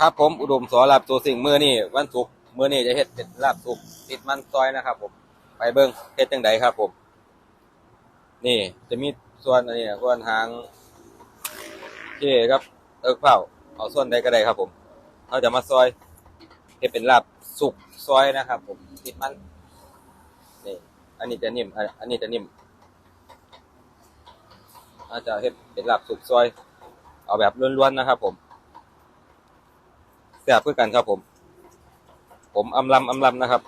ครับผมอุดมสอลาบตัวสิ่งมือนี่วันศุกร์มือนี่จะเฮ็ดเป็นลาบสุกติดมันซอยนะครับ ผมไปเบิ้งเฮ็ดจังไดครับ ผม นี่จะมีส่วนอันนี้ส่วนหางเท่ครับ เอิกเผาเอาส่วนใดก็ได้ครับผมเราจะมาซอยเฮ็ดเป็นลาบสุกซอยนะครับ ผมติดมันนี่อันนี้จะนิ่มอันอันนี้จะนิ่มอาจจะเฮ็ดเป็นลาบสุกซอย เอาแบบล้วนๆนะครับ ผม แซ่บเพื่อกันครับผม ผมอำลำอำลำนะครับ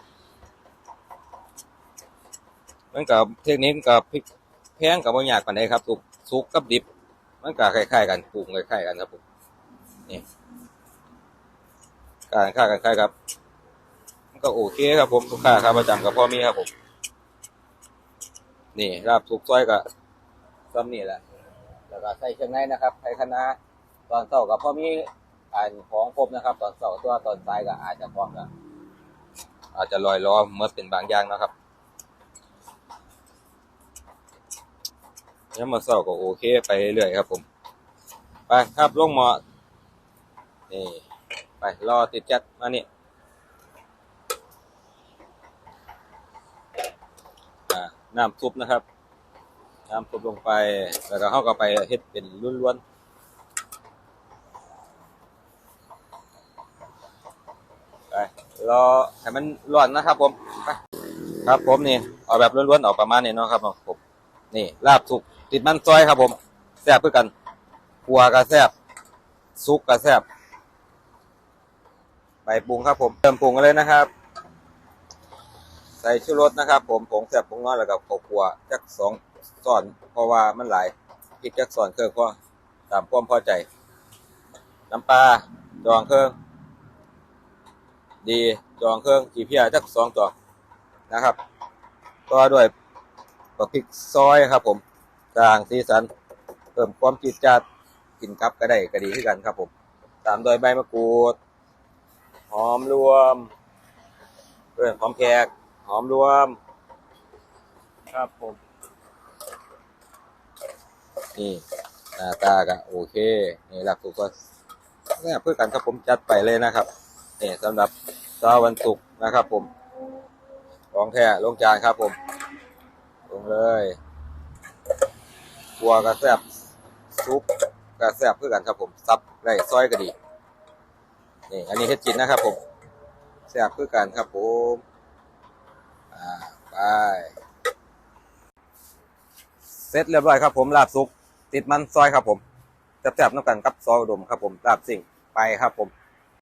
มันกับเทคนิคกับพริกแพงกับบางอย่างกันได้ครับสุกสุกกับดิบ มันก็คล้ายๆกันปรุงคล้ายๆกันครับผมนี่การค่ากันคล้ายครับ มันก็โอเคครับผมลูกค้าครับประจำกับพ่อมีครับผม นี่ราบสุกซอยกับซ้ำนี่แหละแล้วก็ใส่เครื่องในนะครับไข่คณะตอนเช้ากับพ่อมี อ่านของครบนะครับ ตอนเช้าตัวตอนสายก็อาจจะพร้อมกันอาจจะลอยล้อเมื่อเป็นบางอย่างนะครับเนี่ยมาเช้าก็โอเคไปเรื่อยครับ ผม ไปครับลงหมอนี่ไปรอติดจัดมานี่น้ำซุปนะครับ น้ำซุปลงไป แล้วก็เข้าก็ไปเฮ็ดเป็นล้วนๆ ไป รอให้มันร้อนนะครับ ผมไปครับผมนี่เอาแบบล้วนๆออกประมาณนี้เนาะครับผมนี่ลาบสุกติดมันซอยครับ ผมแซ่บเพื่อกันขัวก็แซ่บซุกก็แซ่บไปปรุงครับ ผมเติมปรุงกันเลยนะครับ ใส่ชูรสนะครับ ผมผงแซ่บผงน้อยแล้วก็ข้าวคั่วจักสองสอนเพราะว่ามันหลายพริกจักสอนเครื่องพอตามความพอใจน้ำปลาจองเครื่อง ดีจองเครื่องกี่เพียจักสองจองนะครับก็ด้วยบักพริกซอยครับ ผมสร้างสีสันเพิ่มความจิตจัดกินกับก็ได้ก็ดีขึ้นกันครับ ผมตามโดยใบมะกรูดหอมรวมเพื่อนหอมแขกหอมรวม ครับผมนี่หน้าตาก็โอเค นี่หลักสุกก็เนี่ยเพื่อกันครับผมจัดไปเลยนะครับ นี่สำหรับเช้าวันศุกร์นะครับ ผมของแท้ลงจานครับ ผมลงเลยกัวกระแซบซุปกระแซบเพื่อกันครับ ผมซับได้ซอยก็ดีนี่อันนี้เฮ็ดจินนะครับ ผมแซบเพื่อกันครับ ผมอ่าไปเสร็จเรียบร้อยครับ ผมลาบสุกติดมันซอยครับ ผมแซบๆน้ำกันกับซอยอุดมครับ ผมลาบสิ่งไปครับผม